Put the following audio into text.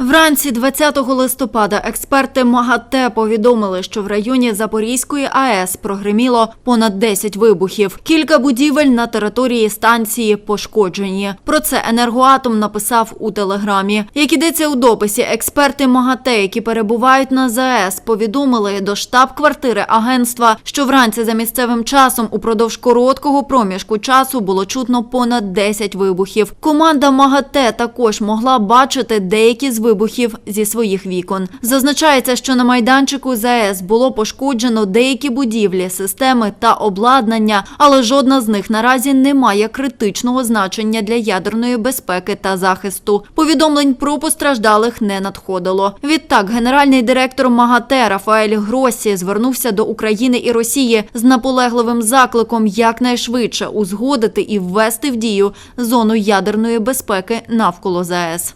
Вранці 20 листопада експерти МАГАТЕ повідомили, що в районі Запорізької АЕС прогреміло понад 10 вибухів. Кілька будівель на території станції пошкоджені. Про це енергоатом написав у телеграмі. Як ідеться у дописі, експерти МАГАТЕ, які перебувають на ЗАЕС, повідомили до штаб-квартири агентства, що вранці за місцевим часом упродовж короткого проміжку часу було чутно понад 10 вибухів. Команда МАГАТЕ також могла бачити деякі з вибухів зі своїх вікон. Зазначається, що на майданчику ЗАЕС було пошкоджено деякі будівлі, системи та обладнання, але жодна з них наразі не має критичного значення для ядерної безпеки та захисту. Повідомлень про постраждалих не надходило. Відтак, генеральний директор МАГАТЕ Рафаель Гросі звернувся до України і Росії з наполегливим закликом якнайшвидше узгодити і ввести в дію зону ядерної безпеки навколо ЗАЕС.